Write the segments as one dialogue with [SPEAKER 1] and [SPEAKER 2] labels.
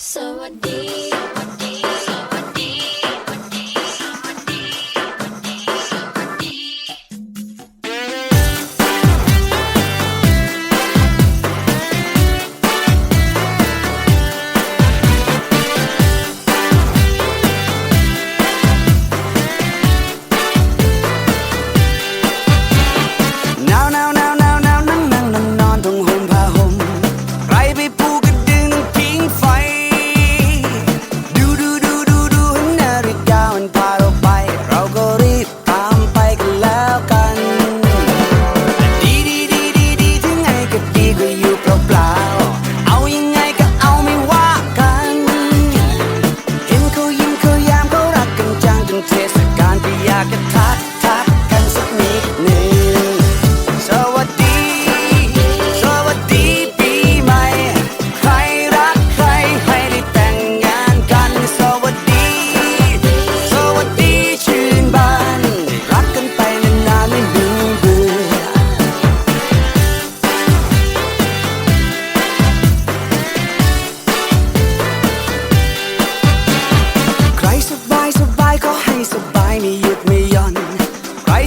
[SPEAKER 1] So I did.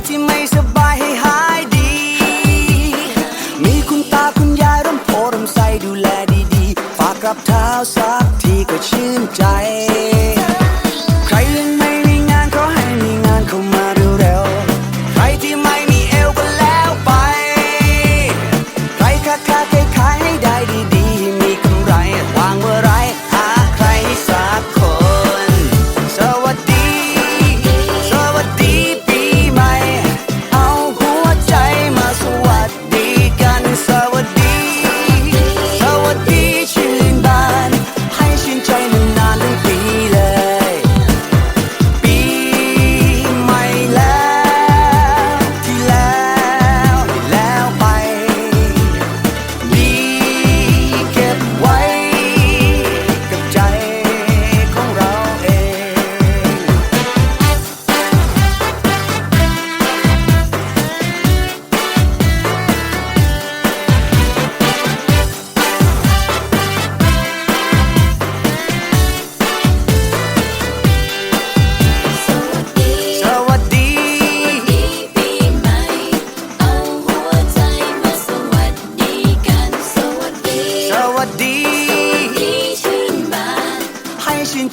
[SPEAKER 1] ที่ไม่สบายให้หายดี มีคุณตาคุณยายร่มโพร่มใสดูแลดีๆ ฝากกลับเท้าสักทีก็ชื่นใจ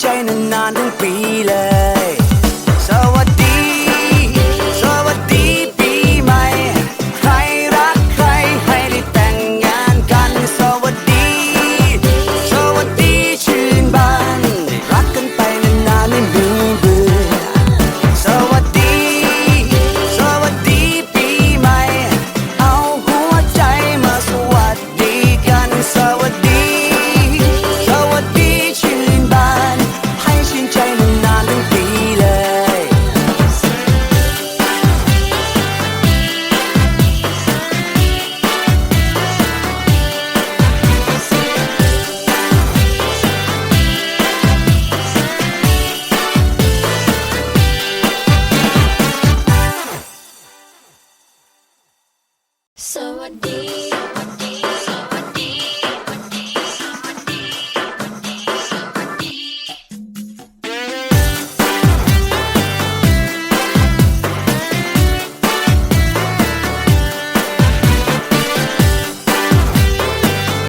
[SPEAKER 1] ใจนานๆทั้งปีเลย